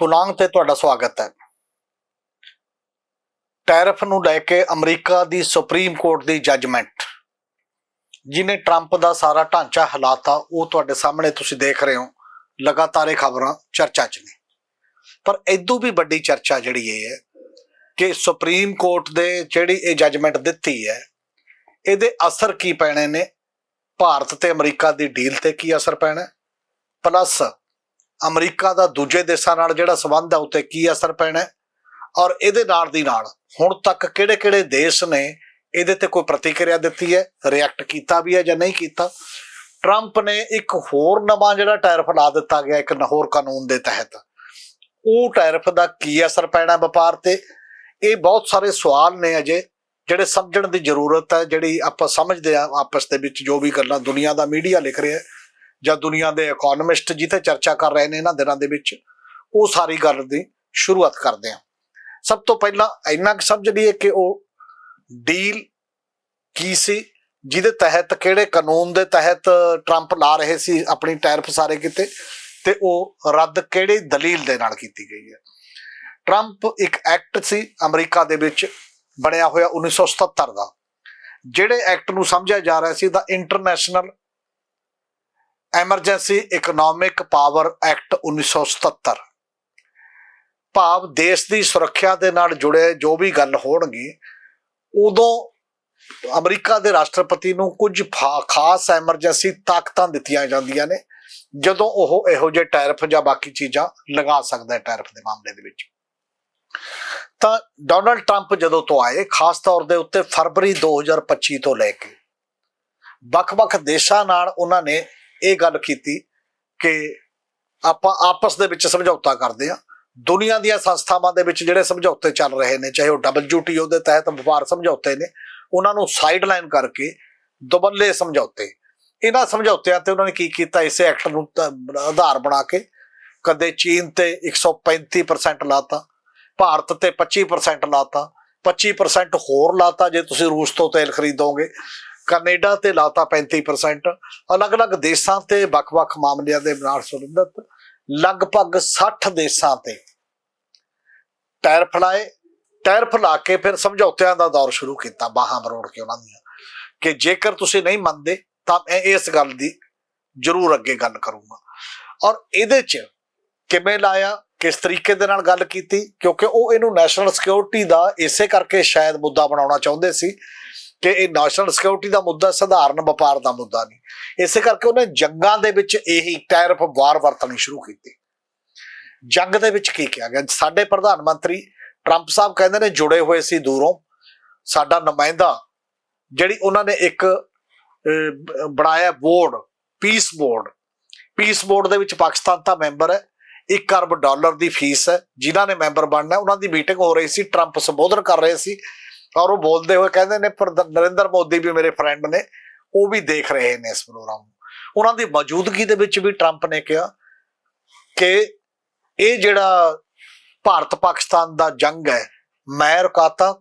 ਪੁਲਾਂਗ ਤੇ ਤੁਹਾਡਾ ਸਵਾਗਤ ਹੈ। ਟੈਰਫ ਨੂੰ ਲੈ ਕੇ ਅਮਰੀਕਾ ਦੀ ਸੁਪਰੀਮ ਕੋਰਟ ਦੀ ਜੱਜਮੈਂਟ। ਜਿਨੇ ਟਰੰਪ ਦਾ ਸਾਰਾ ਢਾਂਚਾ ਹਿਲਾਤਾ, ਉਹ ਤੁਹਾਡੇ ਸਾਹਮਣੇ ਤੁਸੀਂ ਦੇਖ ਰਹੇ ਹੋ। ਲਗਾਤਾਰ ਇਹ ਖਬਰਾਂ ਚਰਚਾ 'ਚ ਨੇ। ਪਰ ਇਦੋਂ ਵੀ ਵੱਡੀ ਚਰਚਾ ਜਿਹੜੀ ਇਹ ਹੈ ਕਿ ਸੁਪਰੀਮ ਕੋਰਟ ਦੇ ਜਿਹੜੀ ਇਹ ਜੱਜਮੈਂਟ ਦਿੱਤੀ ਹੈ, ਇਹਦੇ ਅਸਰ ਕੀ ਪੈਣੇ ਨੇ? ਭਾਰਤ ਤੇ ਅਮਰੀਕਾ ਦੀ ਡੀਲ ਤੇ ਕੀ ਅਸਰ ਪੈਣਾ? ਪਲੱਸ ਅਮਰੀਕਾ ਦਾ ਦੂਜੇ ਦੇਸ਼ਾਂ ਨਾਲ ਜਿਹੜਾ ਸਬੰਧ ਹੈ ਉਤੇ ਕੀ ਅਸਰ ਪੈਣਾ ਔਰ ਇਹਦੇ ਨਾਲ ਦੀ ਨਾਲ, ਹੁਣ ਤੱਕ ਕਿਹੜੇ-ਕਿਹੜੇ ਦੇਸ਼ ਨੇ ਇਹਦੇ ਤੇ ਕੋਈ ਪ੍ਰਤੀਕਿਰਿਆ ਦਿੱਤੀ ਹੈ? ਰਿਐਕਟ ਕੀਤਾ ਵੀ ਹੈ ਜਾਂ ਨਹੀਂ ਕੀਤਾ? ਟਰੰਪ ਨੇ ਇੱਕ ਹੋਰ ਨਵਾਂ ਜਿਹੜਾ ਟੈਰਫ ਲਾ ਦਿੱਤਾ ਗਿਆ, ਇੱਕ ਹੋਰ ਕਾਨੂੰਨ ਦੇ ਤਹਿਤ। ਉਹ ਟੈਰਫ ਦਾ ਕੀ ਅਸਰ ਪੈਣਾ ਵਪਾਰ ਤੇ? ਇਹ ਬਹੁਤ ਸਾਰੇ ਸਵਾਲ ਨੇ ਅਜੇ, ਜਿਹੜੇ ਸਮਝਣ ਦੀ ਜ਼ਰੂਰਤ ਹੈ, ਜਿਹੜੀ ਆਪਾਂ ਸਮਝਦੇ ਆ ਆਪਸ ਦੇ ਵਿੱਚ ਜੋ ਵੀ ਗੱਲਾਂ ਦੁਨੀਆ ਦਾ ਮੀਡੀਆ ਲਿਖ ਰਿਹਾ ਹੈ। ਜਾਂ ਦੁਨੀਆ ਦੇ ਇਕਨੋਮਿਸਟ ਜਿੱਥੇ ਚਰਚਾ ਕਰ ਰਹੇ ਨੇ ਇਹਨਾਂ ਦਿਨਾਂ ਦੇ ਵਿੱਚ, ਉਹ ਸਾਰੀ ਗੱਲ ਦੀ ਸ਼ੁਰੂਆਤ ਕਰਦੇ ਹਾਂ ਸਭ ਤੋਂ ਪਹਿਲਾਂ ਇੰਨਾ ਕੁ ਸਮਝ ਲਈਏ ਕਿ ਉਹ ਡੀਲ ਕੀ ਸੀ, ਜਿਹਦੇ ਤਹਿਤ ਕਿਹੜੇ ਕਾਨੂੰਨ ਦੇ ਤਹਿਤ ਟਰੰਪ ਲਾ ਰਹੇ ਸੀ ਆਪਣੀ ਟੈਰਿਫ ਸਾਰੇ ਕਿਤੇ, ਤੇ ਉਹ ਰੱਦ ਕਿਹੜੀ ਦਲੀਲ ਦੇ ਨਾਲ ਕੀਤੀ ਗਈ ਹੈ। ਟਰੰਪ ਇੱਕ ਐਕਟ ਸੀ ਅਮਰੀਕਾ ਦੇ ਵਿੱਚ, ਬਣਿਆ ਹੋਇਆ 1977 ਦਾ। ਜਿਹੜੇ ਐਕਟ ਨੂੰ ਸਮਝਿਆ ਜਾ ਰਿਹਾ ਸੀ ਦਾ international emergency economic power act 1977 ਭਾਵ ਦੇਸ਼ ਦੀ ਸੁਰੱਖਿਆ ਦੇ ਨਾਲ ਜੁੜੇ ਜੋ ਵੀ ਗੱਲ ਹੋਣਗੀ, ਉਦੋਂ ਅਮਰੀਕਾ ਦੇ ਰਾਸ਼ਟਰਪਤੀ ਨੂੰ ਕੁਝ ਖਾਸ ਐਮਰਜੈਂਸੀ ਤਾਕਤਾਂ ਦਿੱਤੀਆਂ ਜਾਂਦੀਆਂ ਨੇ, ਜਦੋਂ ਉਹ ਇਹੋ ਜਿਹੇ ਟੈਰਫ ਜਾਂ ਬਾਕੀ ਚੀਜ਼ਾਂ ਲਗਾ ਸਕਦਾ ਹੈ ਟੈਰਿਫ ਦੇ ਮਾਮਲੇ ਦੇ ਵਿੱਚ। ਤਾਂ ਡੋਨਲਡ ਟਰੰਪ ਜਦੋਂ ਤੋਂ ਆਏ, ਖਾਸ ਤੌਰ ਦੇ ਉੱਤੇ ਫਰਵਰੀ 2025 ਤੋਂ ਲੈ ਕੇ, ਵੱਖ-ਵੱਖ ਦੇਸ਼ਾਂ ਨਾਲ ਉਹਨਾਂ ਨੇ ਇਹ ਗੱਲ ਕੀਤੀ ਕਿ ਆਪਾਂ ਆਪਸ ਦੇ ਵਿੱਚ ਸਮਝੌਤਾ ਕਰਦੇ ਆ ਦੁਨੀਆ ਦੀਆਂ ਸੰਸਥਾਵਾਂ ਦੇ ਵਿੱਚ ਜਿਹੜੇ ਸਮਝੌਤੇ ਚੱਲ ਰਹੇ ਨੇ, ਚਾਹੇ ਉਹ WTO ਦੇ ਤਹਿਤ ਵਪਾਰ ਸਮਝੌਤੇ ਨੇ, ਉਹਨਾਂ ਨੂੰ ਸਾਈਡਲਾਈਨ ਕਰਕੇ ਦੁਬੱਲੇ ਸਮਝੌਤੇ। ਇਹਨਾਂ ਸਮਝੌਤਿਆਂ ਤੇ ਉਹਨਾਂ ਨੇ ਕੀ ਕੀਤਾ? ਇਸੇ ਐਕਟ ਨੂੰ ਆਧਾਰ ਬਣਾ ਕੇ ਕਦੇ ਚੀਨ ਤੇ 135% ਲਾਤਾ, ਭਾਰਤ ਤੇ 25% ਲਾਤਾ 25% ਹੋਰ ਲਾਤਾ। ਜੇ ਤੁਸੀਂ ਰੂਸ ਤੋਂ ਤੇਲ ਖਰੀਦੋਗੇ ਕੈਨੇਡਾ ਤੇ ਲਾਤਾ 35% ਅਲੱਗ-ਅਲੱਗ ਦੇਸ਼ਾਂ ਤੇ ਵੱਖ-ਵੱਖ ਮਾਮਲਿਆਂ ਦੇ ਨਾਲ ਸੰਬੰਧਿਤ, ਲਗਭਗ 60 ਦੇਸ਼ਾਂ ਤੇ ਟੈਰਿਫ ਲਾਏ ਟੈਰਿਫ ਲਾ ਕੇ ਫਿਰ ਸਮਝੌਤਿਆਂ ਦਾ ਦੌਰ ਸ਼ੁਰੂ ਕੀਤਾ, ਬਾਹਾਂ ਮਰੋੜ ਕੇ ਉਹਨਾਂ ਦੀਆਂ। ਕਿ ਜੇਕਰ ਤੁਸੀਂ ਨਹੀਂ ਮੰਨਦੇ, ਤਾਂ ਮੈਂ ਇਸ ਗੱਲ ਦੀ ਜ਼ਰੂਰ ਅੱਗੇ ਗੱਲ ਕਰੂੰਗਾ। ਔਰ ਇਹਦੇ 'ਚ ਕਿਵੇਂ ਲਾਇਆ, ਕਿਸ ਤਰੀਕੇ ਦੇ ਨਾਲ ਗੱਲ ਕੀਤੀ? ਕਿਉਂਕਿ ਉਹ ਇਹਨੂੰ ਨੈਸ਼ਨਲ ਸਿਕਿਉਰਿਟੀ ਦਾ ਇਸੇ ਕਰਕੇ ਸ਼ਾਇਦ ਮੁੱਦਾ ਬਣਾਉਣਾ ਚਾਹੁੰਦੇ ਸੀ ਕਿ ਇਹ ਨੈਸ਼ਨਲ ਸਿਕਿਉਰਿਟੀ ਦਾ ਮੁੱਦਾ, ਸਧਾਰਨ ਵਪਾਰ ਦਾ ਮੁੱਦਾ ਨਹੀਂ। ਇਸੇ ਕਰਕੇ ਉਹਨੇ ਜੰਗਾਂ ਦੇ ਵਿੱਚ ਇਹੀ ਟੈਰਿਫ ਵਾਰ ਵਰਤਣੀ ਸ਼ੁਰੂ ਕੀਤੀ। ਜੰਗ ਦੇ ਵਿੱਚ ਕੀ ਕਿਹਾ ਗਿਆ? ਸਾਡੇ ਪ੍ਰਧਾਨ ਮੰਤਰੀ ਟਰੰਪ ਸਾਹਿਬ ਕਹਿੰਦੇ ਨੇ ਜੁੜੇ ਹੋਏ ਸੀ ਦੂਰੋਂ। ਸਾਡਾ ਨੁਮਾਇੰਦਾ ਜਿਹੜੀ ਉਹਨਾਂ ਨੇ ਇੱਕ ਬਣਾਇਆ board peace board. Peace board ਦੇ ਵਿੱਚ ਪਾਕਿਸਤਾਨ ਦਾ ਮੈਂਬਰ ਹੈ। 1 ਅਰਬ ਡਾਲਰ ਦੀ ਫੀਸ ਹੈ। ਜਿਨ੍ਹਾਂ ਨੇ ਮੈਂਬਰ ਬਣਨਾ ਉਹਨਾਂ ਦੀ ਮੀਟਿੰਗ ਹੋ ਰਹੀ ਸੀ। ਟਰੰਪ ਸੰਬੋਧਨ ਕਰ ਰਹੇ ਸੀ। ਔਰ ਉਹ ਬੋਲਦੇ ਹੋਏ ਕਹਿੰਦੇ ਨੇ, ਪਰ ਨਰਿੰਦਰ ਮੋਦੀ ਵੀ ਮੇਰੇ ਫਰੈਂਡ ਨੇ, ਉਹ ਵੀ ਦੇਖ ਰਹੇ ਨੇ ਇਸ ਪ੍ਰੋਗਰਾਮ ਨੂੰ। ਉਹਨਾਂ ਦੀ ਮੌਜੂਦਗੀ ਦੇ ਵਿੱਚ ਵੀ ਟਰੰਪ ਨੇ ਕਿਹਾ ਕਿ ਇਹ ਜਿਹੜਾ ਭਾਰਤ ਪਾਕਿਸਤਾਨ ਦਾ ਜੰਗ ਹੈ, ਮੈਂ ਰੁਕਾਤਾ।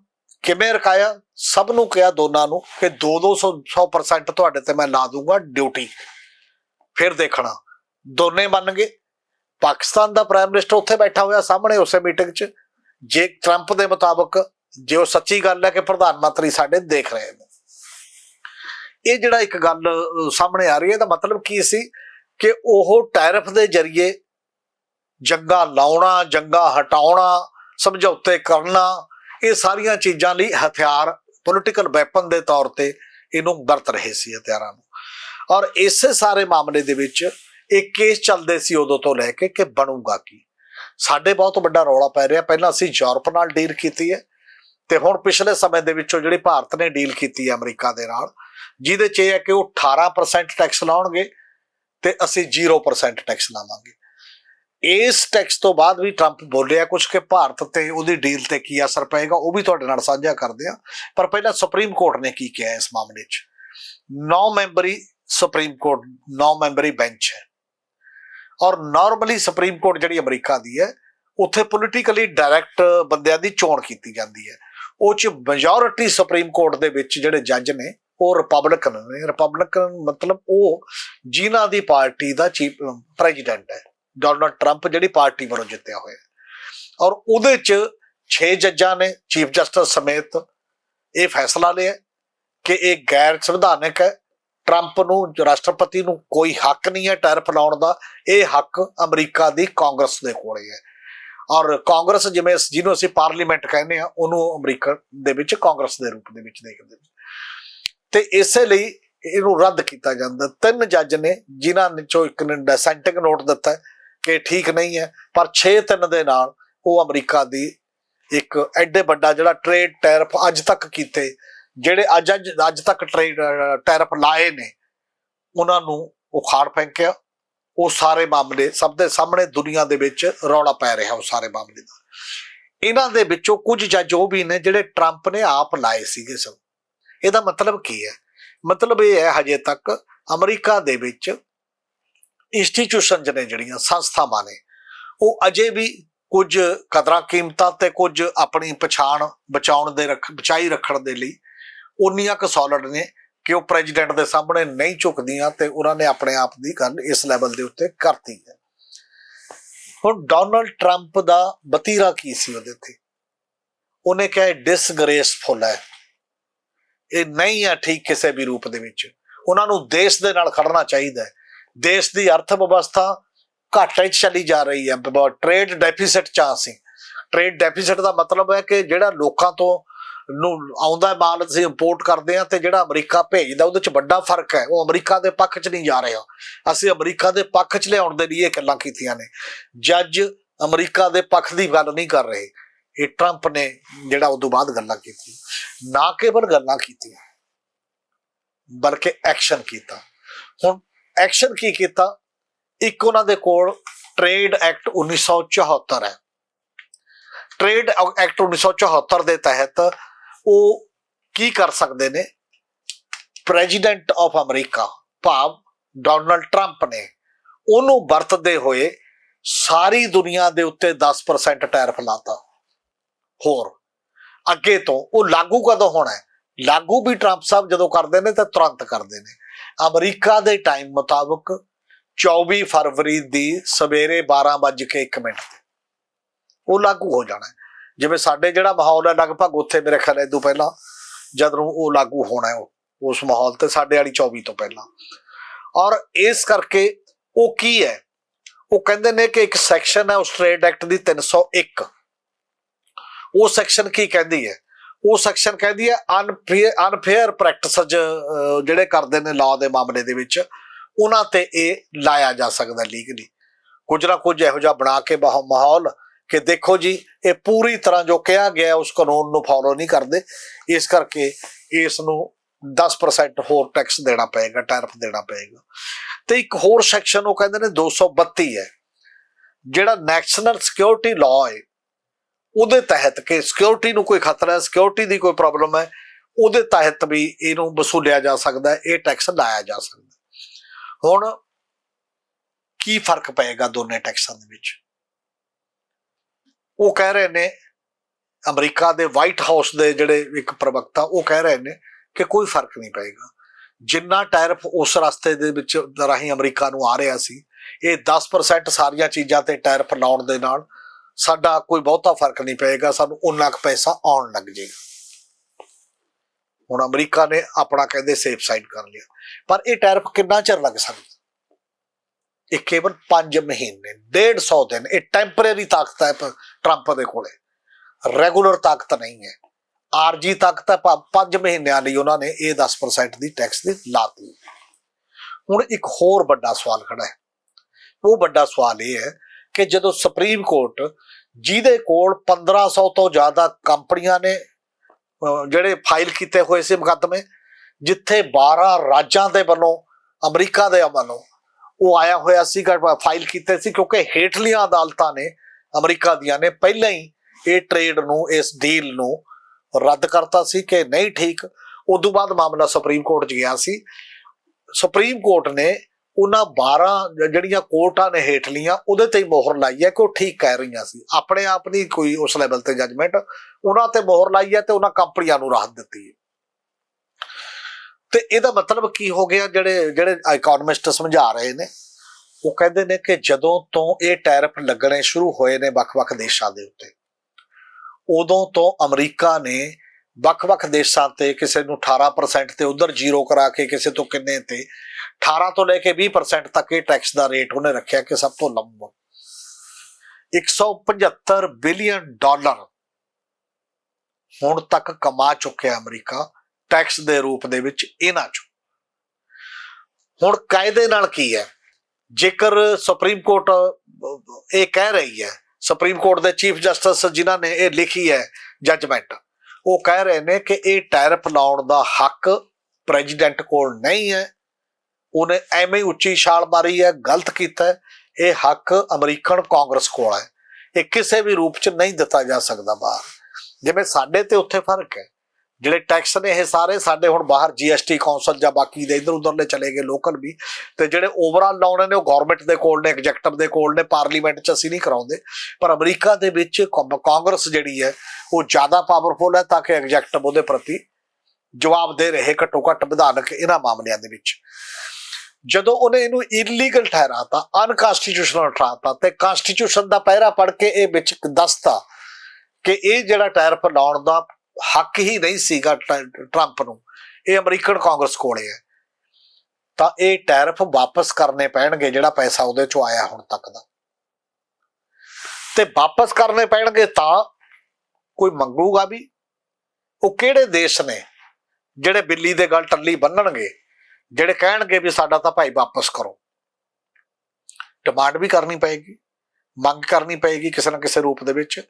ਕਿਵੇਂ ਰੁਕਾਇਆ? ਸਭ ਨੂੰ ਕਿਹਾ ਦੋਨਾਂ ਨੂੰ ਕਿ 2-200 100% ਤੁਹਾਡੇ ਤੇ ਮੈਂ ਲਾ ਦੂੰਗਾ ਡਿਊਟੀ ਫਿਰ ਦੇਖਣਾ, ਦੋਨੇ ਮੰਨ ਗਏ। ਪਾਕਿਸਤਾਨ ਦਾ ਪ੍ਰਾਈਮ ਮਿਨਿਸਟਰ ਉੱਥੇ ਬੈਠਾ ਹੋਇਆ ਸਾਹਮਣੇ ਉਸੇ ਮੀਟਿੰਗ 'ਚ। ਜੇ ਟਰੰਪ ਦੇ ਮੁਤਾਬਕ ਜੇ ਉਹ ਸੱਚੀ ਗੱਲ ਹੈ ਕਿ ਪ੍ਰਧਾਨ ਮੰਤਰੀ ਸਾਡੇ ਦੇਖ ਰਹੇ ਨੇ। ਇਹ ਜਿਹੜਾ ਇੱਕ ਗੱਲ ਸਾਹਮਣੇ ਆ ਰਹੀ ਹੈ, ਇਹਦਾ ਮਤਲਬ ਕੀ ਸੀ ਕਿ ਉਹ ਟੈਰਿਫ ਦੇ ਜ਼ਰੀਏ ਜੰਗਾ ਲਾਉਣਾ, ਜੰਗਾ ਹਟਾਉਣਾ, ਸਮਝੌਤੇ ਕਰਨਾ, ਇਹ ਸਾਰੀਆਂ ਚੀਜ਼ਾਂ ਲਈ ਹਥਿਆਰ ਪੋਲਿਟੀਕਲ ਵੈਪਨ ਦੇ ਤੌਰ ਤੇ ਇਹਨੂੰ ਵਰਤ ਰਹੇ ਸੀ ਹਥਿਆਰਾਂ ਨੂੰ। ਔਰ ਇਸੇ ਸਾਰੇ ਮਾਮਲੇ ਦੇ ਵਿੱਚ ਇਹ ਕੇਸ ਚੱਲਦੇ ਸੀ ਉਦੋਂ ਤੋਂ ਲੈ ਕੇ ਕਿ ਬਣੂਗਾ ਕੀ। ਸਾਡੇ ਬਹੁਤ ਵੱਡਾ ਰੌਲਾ ਪੈ ਰਿਹਾ। ਪਹਿਲਾਂ ਅਸੀਂ ਯੂਰਪ ਨਾਲ ਡੀਲ ਕੀਤੀ ਹੈ। ਤੇ ਹੁਣ ਪਿਛਲੇ ਸਮੇਂ ਦੇ ਵਿੱਚੋਂ ਜਿਹੜੀ ਭਾਰਤ ਨੇ ਡੀਲ ਕੀਤੀ ਹੈ ਅਮਰੀਕਾ ਦੇ ਨਾਲ, ਜਿਹਦੇ 'ਚ ਇਹ ਹੈ ਕਿ ਉਹ 18% ਟੈਕਸ ਲਾਉਣਗੇ ਤੇ ਅਸੀਂ 0% ਟੈਕਸ ਲਾਵਾਂਗੇ। ਇਸ ਟੈਕਸ ਤੋਂ ਬਾਅਦ ਵੀ ਟਰੰਪ ਬੋਲਿਆ ਕੁਝ ਕਿ ਭਾਰਤ ਤੇ ਉਹਦੀ ਡੀਲ ਤੇ ਕੀ ਅਸਰ ਪਏਗਾ, ਉਹ ਵੀ ਤੁਹਾਡੇ ਨਾਲ ਸਾਂਝਾ ਕਰਦੇ ਆ ਪਰ ਪਹਿਲਾਂ ਸੁਪਰੀਮ ਕੋਰਟ ਨੇ ਕੀ ਕਿਹਾ ਇਸ ਮਾਮਲੇ 'ਚ? 9 ਮੈਂਬਰੀ ਸੁਪਰੀਮ ਕੋਰਟ 9 ਮੈਂਬਰੀ ਬੈਂਚ ਹੈ। ਔਰ ਨਾਰਮਲੀ ਸੁਪਰੀਮ ਕੋਰਟ ਜਿਹੜੀ ਅਮਰੀਕਾ ਦੀ ਹੈ, ਉੱਥੇ ਪੋਲੀਟੀਕਲੀ ਡਾਇਰੈਕਟ ਬੰਦਿਆਂ ਦੀ ਚੋਣ ਕੀਤੀ ਜਾਂਦੀ ਹੈ। ਉਹ ਚ ਮੈਜੋਰਿਟੀ ਸੁਪਰੀਮ ਕੋਰਟ ਦੇ ਵਿੱਚ ਜਿਹੜੇ ਜੱਜ ਨੇ, ਉਹ ਰਿਪਬਲਿਕਨ ਨੇ। ਰਿਪਬਲਿਕਨ ਮਤਲਬ ਉਹ ਜਿਨ੍ਹਾਂ ਦੀ ਪਾਰਟੀ ਦਾ ਚੀਫ ਪ੍ਰੈਜ਼ੀਡੈਂਟ ਹੈ। ਡੋਨਲਡ ਟਰੰਪ ਜਿਹੜੀ ਪਾਰਟੀ ਵੱਲੋਂ ਜਿੱਤਿਆ ਹੋਇਆ ਔਰ ਉਹਦੇ ਚ 6 ਜੱਜਾਂ ਨੇ ਚੀਫ ਜਸਟਿਸ ਸਮੇਤ ਇਹ ਫੈਸਲਾ ਲਿਆ ਕਿ ਇਹ ਗੈਰ ਸੰਵਿਧਾਨਕ ਹੈ। ਟਰੰਪ ਨੂੰ, ਰਾਸ਼ਟਰਪਤੀ ਨੂੰ ਕੋਈ ਹੱਕ ਨਹੀਂ ਹੈ ਟੈਰਿਫ ਲਾਉਣ ਦਾ। ਇਹ ਹੱਕ ਅਮਰੀਕਾ ਦੀ ਕਾਂਗਰਸ ਦੇ ਕੋਲੇ ਹੈ। ਔਰ ਕਾਂਗਰਸ ਜਿਵੇਂ ਜਿਹਨੂੰ ਅਸੀਂ ਪਾਰਲੀਮੈਂਟ ਕਹਿੰਦੇ ਆ ਉਹਨੂੰ ਅਮਰੀਕਾ ਦੇ ਵਿੱਚ ਕਾਂਗਰਸ ਦੇ ਰੂਪ ਦੇ ਵਿੱਚ ਦੇਖਦੇ ਨੇ ਤੇ ਇਸੇ ਲਈ ਇਹਨੂੰ ਰੱਦ ਕੀਤਾ ਜਾਂਦਾ। ਤਿੰਨ ਜੱਜ ਨੇ ਜਿਨ੍ਹਾਂ ਨੇ ਚੋਂ ਇੱਕ ਨੇ ਡਿਸੈਂਟਿੰਗ ਨੋਟ ਦਿੱਤਾ ਕਿ ਠੀਕ ਨਹੀਂ ਹੈ, ਪਰ 6 ਤਿੰਨ ਦੇ ਨਾਲ ਉਹ ਅਮਰੀਕਾ ਦੀ ਇੱਕ ਐਡੇ ਵੱਡਾ ਜਿਹੜਾ ਟ੍ਰੇਡ ਟੈਰਫ ਅੱਜ ਤੱਕ ਕੀਤੇ, ਜਿਹੜੇ ਅੱਜ ਅੱਜ ਅੱਜ ਤੱਕ ਟ੍ਰੇਡ ਟੈਰਫ ਲਾਏ ਨੇ, ਉਹਨਾਂ ਨੂੰ ਉਖਾੜ ਫੈਂਕਿਆ। ਉਹ ਸਾਰੇ ਮਾਮਲੇ, ਸਭ ਦੇ ਸਾਹਮਣੇ ਦੁਨੀਆ ਦੇ ਵਿੱਚ ਰੌਲਾ ਪੈ ਰਿਹਾ ਉਹ ਸਾਰੇ ਮਾਮਲੇ ਦਾ। ਇਹਨਾਂ ਦੇ ਵਿੱਚੋਂ ਕੁਝ ਜੱਜ ਉਹ ਵੀ ਨੇ ਜਿਹੜੇ ਟਰੰਪ ਨੇ ਆਪ ਲਾਏ ਸੀਗੇ ਸਭ। ਇਹਦਾ ਮਤਲਬ ਕੀ ਹੈ? ਮਤਲਬ ਇਹ ਹੈ ਹਜੇ ਤੱਕ ਅਮਰੀਕਾ ਦੇ ਵਿੱਚ ਇੰਸਟੀਚਿਊਸ਼ਨਸ ਨੇ ਜਿਹੜੀਆਂ ਸੰਸਥਾਵਾਂ ਨੇ, ਉਹ ਅਜੇ ਵੀ ਕੁਝ ਕਦਰਾਂ ਕੀਮਤਾਂ ਤੇ ਕੁਝ ਆਪਣੀ ਪਛਾਣ ਬਚਾਉਣ ਦੇ ਰੱਖ, ਬਚਾਈ ਰੱਖਣ ਦੇ ਲਈ ਉਨੀਆਂ ਕੁ ਸੋਲਿਡ ਨੇ। ਕਿ ਉਹ ਪ੍ਰੈਜ਼ੀਡੈਂਟ ਦੇ ਸਾਹਮਣੇ ਨਹੀਂ ਝੁਕਦੀਆਂ ਤੇ ਉਹਨਾਂ ਨੇ ਆਪਣੇ ਆਪ ਦੀ ਗੱਲ ਇਸ ਲੈਵਲ ਦੇ ਉੱਤੇ ਕਰਤੀ ਹੈ। ਹੁਣ ਡੋਨਲਡ ਟਰੰਪ ਦਾ ਬਤੀਰਾ ਕੀ ਸੀ ਉਹਦੇ ਤੇ ਉਹਨੇ ਕਿਹਾ ਇਹ ਡਿਸਗ੍ਰੇਸਫੁਲ ਹੈ। ਇਹ ਨਹੀਂ ਹੈ ਠੀਕ ਕਿਸੇ ਵੀ ਰੂਪ ਦੇ ਵਿੱਚ। ਉਹਨਾਂ ਨੂੰ ਦੇਸ਼ ਦੇ ਨਾਲ ਖੜਨਾ ਚਾਹੀਦਾ ਹੈ। ਦੇਸ਼ ਦੀ ਅਰਥ ਵਿਵਸਥਾ ਘਾਟੇ 'ਚ ਚਲੀ ਜਾ ਰਹੀ ਹੈ। ਟ੍ਰੇਡ ਡੈਫਿਸਿਟ 'ਚ ਆ ਅਸੀਂ ਟ੍ਰੇਡ ਡੈਫਿਸਿਟ ਦਾ ਮਤਲਬ ਹੈ ਕਿ ਜਿਹੜਾ ਲੋਕਾਂ ਤੋਂ ਨੂੰ ਆਉਂਦਾ ਮਾਲ ਅਸੀਂ ਇੰਪੋਰਟ ਕਰਦੇ ਆ ਤੇ ਜਿਹੜਾ ਅਮਰੀਕਾ ਭੇਜਦਾ, ਉਹਦੇ 'ਚ ਵੱਡਾ ਫ਼ਰਕ ਹੈ। ਉਹ ਅਮਰੀਕਾ ਦੇ ਪੱਖ 'ਚ ਨਹੀਂ ਜਾ ਰਿਹਾ। ਅਸੀਂ ਅਮਰੀਕਾ ਦੇ ਪੱਖ 'ਚ ਲਿਆਉਣ ਦੇ ਲਈ ਇਹ ਗੱਲਾਂ ਕੀਤੀਆਂ ਨੇ। ਜੱਜ ਅਮਰੀਕਾ ਦੇ ਪੱਖ ਦੀ ਗੱਲ ਨਹੀਂ ਕਰ ਰਹੇ। ਇਹ ਟਰੰਪ ਨੇ ਜਿਹੜਾ ਉਦੋਂ ਬਾਅਦ ਗੱਲਾਂ ਕੀਤੀਆਂ। ਨਾ ਕੇਵਲ ਗੱਲਾਂ ਕੀਤੀਆਂ, ਬਲਕਿ ਐਕਸ਼ਨ ਕੀਤਾ। ਹੁਣ ਐਕਸ਼ਨ ਕੀ ਕੀਤਾ? ਇੱਕ ਉਹਨਾਂ ਦੇ ਕੋਲ ਟ੍ਰੇਡ ਐਕਟ 1974 ਹੈ। ਟ੍ਰੇਡ ਐਕਟ 1974 ਦੇ ਤਹਿਤ ਉਹ ਕੀ ਕਰ ਸਕਦੇ ਨੇ? ਪ੍ਰੈਜ਼ੀਡੈਂਟ ਆਫ ਅਮਰੀਕਾ ਭਾਵ ਡੋਨਲਡ ਟਰੰਪ ਨੇ ਉਹਨੂੰ ਵਰਤਦੇ ਹੋਏ ਸਾਰੀ ਦੁਨੀਆ ਦੇ ਉੱਤੇ 10% ਟੈਰਿਫ ਲਾਤਾ। ਹੋਰ, ਅੱਗੇ ਤੋਂ ਉਹ ਲਾਗੂ ਕਦੋਂ ਹੋਣਾ ਹੈ? ਲਾਗੂ ਵੀ ਟਰੰਪ ਸਾਹਿਬ ਜਦੋਂ ਕਰਦੇ ਨੇ ਤਾਂ ਤੁਰੰਤ ਕਰਦੇ ਨੇ। ਅਮਰੀਕਾ ਦੇ ਟਾਈਮ ਮੁਤਾਬਕ 24 ਫਰਵਰੀ ਦੀ ਸਵੇਰੇ 12:01 ਮਿੰਟ ਤੇ ਉਹ ਲਾਗੂ ਹੋ ਜਾਣਾ ਜਿਵੇਂ ਸਾਡੇ ਜਿਹੜਾ ਮਾਹੌਲ ਹੈ, ਲਗਭਗ ਉੱਥੇ ਮੇਰੇ ਖਿਆਲ ਇਦੋਂ ਪਹਿਲਾਂ ਜਦ ਨੂੰ ਉਹ ਲਾਗੂ ਹੋਣਾ ਹੈ ਉਸ ਮਾਹੌਲ ਤੇ ਸਾਡੇ ਵਾਲੀ 24 ਤੋਂ ਪਹਿਲਾਂ। ਔਰ ਇਸ ਕਰਕੇ ਉਹ ਕੀ ਹੈ? ਉਹ ਕਹਿੰਦੇ ਨੇ ਕਿ ਇੱਕ ਸੈਕਸ਼ਨ ਹੈ ਉਸ ਟ੍ਰੇਡ ਐਕਟ ਦੀ 301 ਉਹ ਸੈਕਸ਼ਨ ਕੀ ਕਹਿੰਦੀ ਹੈ? ਉਹ ਸੈਕਸ਼ਨ ਕਹਿੰਦੀ ਹੈ ਅਨਫੇਅਰ ਪ੍ਰੈਕਟਿਸ ਜਿਹੜੇ ਕਰਦੇ ਨੇ ਲਾਅ ਦੇ ਮਾਮਲੇ ਦੇ ਵਿੱਚ, ਉਹਨਾਂ ਤੇ ਇਹ ਲਾਇਆ ਜਾ ਸਕਦਾ ਲੀਗਲੀ ਕੁਝ ਨਾ ਕੁਝ ਇਹੋ ਜਿਹਾ ਬਣਾ ਕੇ ਮਾਹੌ- ਮਾਹੌਲ ਕਿ ਦੇਖੋ ਜੀ, ਇਹ ਪੂਰੀ ਤਰ੍ਹਾਂ ਜੋ ਕਿਹਾ ਗਿਆ, ਉਸ ਕਾਨੂੰਨ ਨੂੰ ਫਾਲੋ ਨਹੀਂ ਕਰਦੇ। ਇਸ ਕਰਕੇ ਇਸ ਨੂੰ 10% ਹੋਰ ਟੈਕਸ ਦੇਣਾ ਪਏਗਾ ਟੈਰਫ ਦੇਣਾ ਪਏਗਾ। ਤੇ ਇੱਕ ਹੋਰ ਸੈਕਸ਼ਨ ਉਹ ਕਹਿੰਦੇ ਨੇ 232 ਹੈ। ਜਿਹੜਾ ਨੈਸ਼ਨਲ ਸਿਕਿਉਰਿਟੀ ਲਾਅ ਹੈ, ਉਹਦੇ ਤਹਿਤ ਕਿ ਸਿਕਿਉਰਿਟੀ ਨੂੰ ਕੋਈ ਖਤਰਾ ਹੈ ਸਿਕਿਉਰਿਟੀ ਦੀ ਕੋਈ ਪ੍ਰੋਬਲਮ ਹੈ, ਉਹਦੇ ਤਹਿਤ ਵੀ ਇਹਨੂੰ ਵਸੂਲਿਆ ਜਾ ਸਕਦਾ ਹੈ, ਇਹ ਟੈਕਸ ਲਾਇਆ ਜਾ ਸਕਦਾ ਹੁਣ ਕੀ ਫ਼ਰਕ ਪਏਗਾ ਦੋਨੇ ਟੈਕਸਾਂ ਦੇ ਵਿੱਚ? ਉਹ ਕਹਿ ਰਹੇ ਨੇ, ਅਮਰੀਕਾ ਦੇ ਵਾਈਟ ਹਾਊਸ ਦੇ ਜਿਹੜੇ ਇੱਕ ਪ੍ਰਵਕਤਾ, ਉਹ ਕਹਿ ਰਹੇ ਨੇ ਕਿ ਕੋਈ ਫ਼ਰਕ ਨਹੀਂ ਪਏਗਾ। ਜਿੰਨਾ ਟੈਰਫ ਉਸ ਰਸਤੇ ਦੇ ਵਿੱਚ ਰਾਹੀਂ ਅਮਰੀਕਾ ਨੂੰ ਆ ਰਿਹਾ ਸੀ, ਇਹ 10% ਸਾਰੀਆਂ ਚੀਜ਼ਾਂ ਤੇ ਟੈਰਫ ਲਾਉਣ ਦੇ ਨਾਲ ਸਾਡਾ ਕੋਈ ਬਹੁਤਾ ਫ਼ਰਕ ਨਹੀਂ ਪਏਗਾ, ਸਾਨੂੰ ਉਨਾ ਕੁ ਪੈਸਾ ਆਉਣ ਲੱਗ ਜਾਏਗਾ ਹੁਣ ਅਮਰੀਕਾ ਨੇ ਆਪਣਾ ਕਹਿੰਦੇ ਸੇਫ ਸਾਈਡ ਕਰ ਲਿਆ। ਪਰ ਇਹ ਟੈਰਫ ਕਿੰਨਾ ਚਿਰ ਲੱਗ ਸਕਦਾ? ਇਹ ਕੇਵਲ 5 ਮਹੀਨੇ 150 ਦਿਨ, ਇਹ ਟੈਂਪਰੇਰੀ ਤਾਕਤ ਹੈ ਟਰੰਪ ਦੇ ਕੋਲੇ। ਰੈਗੂਲਰ ਤਾਕਤ ਨਹੀਂ ਹੈ। ਆਰਜੀ ਤਾਕਤ ਹੈ 5 ਮਹੀਨਿਆਂ ਲਈ ਉਹਨਾਂ ਨੇ ਇਹ 10% ਦੀ ਟੈਕਸ ਦੀ ਲਾਤੀ ਹੁਣ ਇੱਕ ਹੋਰ ਵੱਡਾ ਸਵਾਲ ਖੜਾ ਹੈ। ਉਹ ਵੱਡਾ ਸਵਾਲ ਇਹ ਹੈ ਕਿ ਜਦੋਂ ਸੁਪਰੀਮ ਕੋਰਟ ਜਿਹਦੇ ਕੋਲ 1500 ਤੋਂ ਜ਼ਿਆਦਾ ਕੰਪਨੀਆਂ ਨੇ ਜਿਹੜੇ ਫਾਈਲ ਕੀਤੇ ਹੋਏ ਸੀ ਮੁਕੱਦਮੇ, ਜਿੱਥੇ 12 ਰਾਜਾਂ ਦੇ ਵੱਲੋਂ, ਅਮਰੀਕਾ ਦੇ ਵੱਲੋਂ ਉਹ ਆਇਆ ਹੋਇਆ ਸੀਗਾ ਫਾਈਲ ਕੀਤੇ ਸੀ ਕਿਉਂਕਿ ਹੇਠਲੀਆਂ ਅਦਾਲਤਾਂ ਨੇ ਅਮਰੀਕਾ ਦੀਆਂ ਨੇ ਪਹਿਲਾਂ ਹੀ ਇਹ ਟ੍ਰੇਡ ਨੂੰ, ਇਸ ਡੀਲ ਨੂੰ ਰੱਦ ਕਰਤਾ ਸੀ ਕਿ ਨਹੀਂ ਠੀਕ। ਉਦੋਂ ਬਾਅਦ ਮਾਮਲਾ ਸੁਪਰੀਮ ਕੋਰਟ 'ਚ ਗਿਆ ਸੀ। ਸੁਪਰੀਮ ਕੋਰਟ ਨੇ ਉਹਨਾਂ 12 ਜਿਹੜੀਆਂ ਕੋਰਟਾਂ ਨੇ ਹੇਠਲੀਆਂ, ਉਹਦੇ ਤੇ ਹੀ ਮੋਹਰ ਲਾਈ ਹੈ ਕਿ ਉਹ ਠੀਕ ਕਹਿ ਰਹੀਆਂ ਸੀ। ਆਪਣੇ ਆਪ ਨਹੀਂ ਕੋਈ ਉਸ ਲੈਵਲ ਤੇ ਜੱਜਮੈਂਟ ਉਹਨਾਂ ਤੇ ਮੋਹਰ ਲਾਈ ਹੈ ਤੇ ਉਹਨਾਂ ਕੰਪਨੀਆਂ ਨੂੰ ਰਾਹਤ ਦਿੱਤੀ ਹੈ। ਤੇ ਇਹਦਾ ਮਤਲਬ ਕੀ ਹੋ ਗਿਆ? ਜਿਹੜੇ ਜਿਹੜੇ ਇਕਨੋਮਿਸਟ ਸਮਝਾ ਰਹੇ ਨੇ, ਉਹ ਕਹਿੰਦੇ ਨੇ ਕਿ ਜਦੋਂ ਤੋਂ ਇਹ ਟੈਰਿਫ ਲੱਗਣੇ ਸ਼ੁਰੂ ਹੋਏ ਨੇ ਵੱਖ-ਵੱਖ ਦੇਸ਼ਾਂ ਦੇ ਉੱਤੇ, ਉਦੋਂ ਤੋਂ ਅਮਰੀਕਾ ਨੇ ਵੱਖ-ਵੱਖ ਦੇਸ਼ਾਂ ਤੇ ਕਿਸੇ ਨੂੰ 18% ਤੇ ਉਧਰ ਜ਼ੀਰੋ ਕਰਾ ਕੇ ਕਿਸੇ ਤੋਂ ਕਿੰਨੇ ਤੇ 18 ਤੋਂ ਲੈ ਕੇ 20% ਤੱਕ ਇਹ ਟੈਕਸ ਦਾ ਰੇਟ ਉਹਨੇ ਰੱਖਿਆ ਕਿ ਸਭ ਤੋਂ ਲੰਬਾ। 175 ਬਿਲੀਅਨ ਡਾਲਰ ਹੁਣ ਤੱਕ ਕਮਾ ਚੁੱਕਿਆ ਅਮਰੀਕਾ। ਟੈਕਸ ਦੇ ਰੂਪ ਦੇ ਵਿੱਚ ਇਹਨਾਂ ਚੋਂ ਹੁਣ ਕਾਇਦੇ ਨਾਲ ਕੀ ਹੈ? ਜੇਕਰ ਸੁਪਰੀਮ ਕੋਰਟ ਇਹ ਕਹਿ ਰਹੀ ਹੈ, ਸੁਪਰੀਮ ਕੋਰਟ ਦੇ ਚੀਫ ਜਸਟਿਸ ਜਿਨ੍ਹਾਂ ਨੇ ਇਹ ਲਿਖੀ ਹੈ ਜੱਜਮੈਂਟ ਉਹ ਕਹਿ ਰਹੇ ਨੇ ਕਿ ਇਹ ਟੈਰਿਫ ਲਾਉਣ ਦਾ ਹੱਕ ਪ੍ਰੈਜ਼ੀਡੈਂਟ ਕੋਲ ਨਹੀਂ ਹੈ। ਉਹਨੇ ਐਵੇਂ ਉੱਚੀ ਛਾਲ ਮਾਰੀ ਹੈ, ਗਲਤ ਕੀਤਾ ਇਹ ਹੱਕ ਅਮਰੀਕਨ ਕਾਂਗਰਸ ਕੋਲ ਹੈ। ਇਹ ਕਿਸੇ ਵੀ ਰੂਪ 'ਚ ਨਹੀਂ ਦਿੱਤਾ ਜਾ ਸਕਦਾ ਬਾਹਰ। ਜਿਵੇਂ ਸਾਡੇ ਤੇ ਉੱਥੇ ਫ਼ਰਕ ਹੈ। ਜਿਹੜੇ ਟੈਕਸ ਨੇ ਇਹ ਸਾਰੇ ਸਾਡੇ ਹੁਣ ਬਾਹਰ ਜੀਐਸਟੀ ਕੌਂਸਲ ਜਾਂ ਬਾਕੀ ਦੇ ਇਧਰ ਉਧਰਲੇ ਚਲੇ ਗਏ ਲੋਕਲ ਵੀ, ਤੇ ਜਿਹੜੇ ਓਵਰਆਲ ਲਾਉਣੇ ਨੇ ਉਹ ਗਵਰਨਮੈਂਟ ਦੇ ਕੋਲ ਨੇ ਐਗਜ਼ੈਕਟਿਵ ਦੇ ਕੋਲ ਨੇ ਪਾਰਲੀਮੈਂਟ 'ਚ ਅਸੀਂ ਨਹੀਂ ਕਰਾਉਂਦੇ। ਪਰ ਅਮਰੀਕਾ ਦੇ ਵਿੱਚ ਕਾਂਗਰਸ ਜਿਹੜੀ ਹੈ, ਉਹ ਜ਼ਿਆਦਾ ਪਾਵਰਫੁਲ ਹੈ ਤਾਂ ਕਿ ਐਗਜ਼ੈਕਟਿਵ ਉਹਦੇ ਪ੍ਰਤੀ ਜਵਾਬ ਦੇ ਰਹੇ ਘੱਟੋ ਘੱਟ ਵਿਧਾਨਕ ਇਹਨਾਂ ਮਾਮਲਿਆਂ ਦੇ ਵਿੱਚ। ਜਦੋਂ ਉਹਨੇ ਇਹਨੂੰ ਇਲੀਗਲ ਠਹਿਰਾਤਾ ਅਨਕਨਸਟੀਟਿਊਸ਼ਨਲ ਠਹਿਰਾਤਾ ਤੇ ਕਨਸਟੀਟਿਊਸ਼ਨ ਦਾ ਪਹਿਰਾ ਪੜ ਕੇ ਇਹ ਵਿੱਚ ਦੱਸਤਾ ਕਿ ਇਹ ਜਿਹੜਾ ਟੈਰਿਫ ਲਾਉਣ ਦਾ ਹੱਕ ਹੀ ਨਹੀਂ ਸੀਗਾ ਟ- ਟਰੰਪ ਨੂੰ। ਇਹ ਅਮਰੀਕਨ ਕਾਂਗਰਸ ਕੋਲੇ ਹੈ। ਤਾਂ ਇਹ ਟੈਰਿਫ ਵਾਪਸ ਕਰਨੇ ਪੈਣਗੇ ਜਿਹੜਾ ਪੈਸਾ ਉਹਦੇ ਚੋਂ ਆਇਆ ਹੁਣ ਤੱਕ ਦਾ। ਤੇ ਵਾਪਸ ਕਰਨੇ ਪੈਣਗੇ ਤਾਂ ਕੋਈ ਮੰਗੂਗਾ ਵੀ। ਉਹ ਕਿਹੜੇ ਦੇਸ਼ ਨੇ ਜਿਹੜੇ ਬਿੱਲੀ ਦੇ ਗੱਲ ਟੱਲੀ ਬੰਨਣਗੇ, ਜਿਹੜੇ ਕਹਿਣਗੇ ਵੀ ਸਾਡਾ ਤਾਂ ਭਾਈ ਵਾਪਸ ਕਰੋ। ਡਿਮਾਂਡ ਵੀ ਕਰਨੀ ਪਏਗੀ। ਮੰਗ ਕਰਨੀ ਪਏਗੀ ਕਿਸੇ ਨਾ ਕਿਸੇ ਰੂਪ ਦੇ ਵਿੱਚ